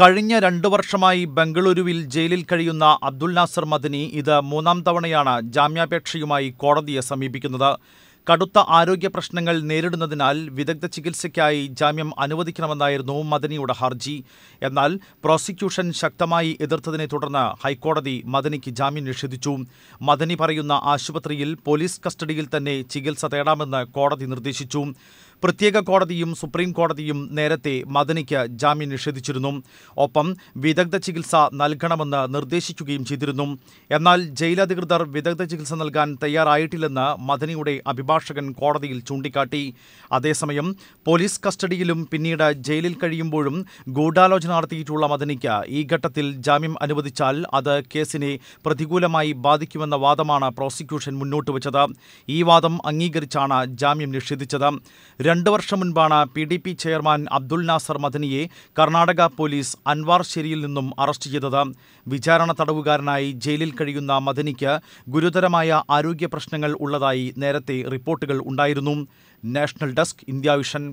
കഴിഞ്ഞ രണ്ടു വർഷമായി ബംഗളൂരുവിൽ ജയിലിൽ കഴിയുന്ന അബ്ദുൽ നാസർ മദനി ഇത് മൂന്നാം തവണയാണ് ജാമ്യാപേക്ഷയുമായി കോടതിയെ സമീപിക്കുന്നത്. കടുത്ത ആരോഗ്യ പ്രശ്നങ്ങൾ നേരിടുന്നതിനാൽ വിദഗ്ധ ചികിത്സയ്ക്കായി ജാമ്യം അനുവദിക്കണമെന്നായിരുന്നു മദനിയുടെ ഹർജി. എന്നാൽ പ്രോസിക്യൂഷൻ ശക്തമായി എതിർത്തതിനെ തുടർന്ന് ഹൈക്കോടതി മദനിക്ക് ജാമ്യം നിഷേധിച്ചു. മദനി പറയുന്ന ആശുപത്രിയിൽ പോലീസ് കസ്റ്റഡിയിൽ തന്നെ ചികിത്സ തേടാമെന്ന് കോടതി നിർദ്ദേശിച്ചു. പ്രത്യേക കോടതിയും സുപ്രീം കോടതിയും നേരത്തെ മദനിക്ക് ജാമ്യം നിഷേധിച്ചിരുന്നു. ഒപ്പം വിദഗ്ധ ചികിത്സ നൽകണമെന്ന് നിർദ്ദേശിക്കുകയും ചെയ്തിരുന്നു. എന്നാൽ ജയിലധികൃതർ വിദഗ്ധ ചികിത്സ നൽകാൻ തയ്യാറായിട്ടില്ലെന്ന് മദനിയുടെ അഭിഭാഷകൻ കോടതിയിൽ ചൂണ്ടിക്കാട്ടി. അതേസമയം പോലീസ് കസ്റ്റഡിയിലും പിന്നീട് ജയിലിൽ കഴിയുമ്പോഴും ഗൂഢാലോചന നടത്തിയിട്ടുള്ള മദനിക്ക് ഈ ഘട്ടത്തിൽ ജാമ്യം അനുവദിച്ചാൽ അത് കേസിനെ പ്രതികൂലമായി ബാധിക്കുമെന്ന വാദമാണ് പ്രോസിക്യൂഷൻ മുന്നോട്ട് വച്ചത് ഈ വാദം അംഗീകരിച്ചാണ് ജാമ്യം നിഷേധിച്ചത്. രണ്ട് വർഷം മുൻപാണ് P D P chairman Abdul Nasser മദനിയെ Karnataka police Anwar ശരിയിൽ നിന്നും അറസ്റ്റ് ചെയ്തത്. വിചാരണ തടവുകാരനായി ജയിലിൽ കഴിയുന്ന മദനിക്ക് ഗുരുതരമായ ആരോഗ്യ പ്രശ്നങ്ങൾ ഉള്ളതായി നേരത്തെ റിപ്പോർട്ടുകൾ ഉണ്ടായിരുന്നു. National desk India Vision.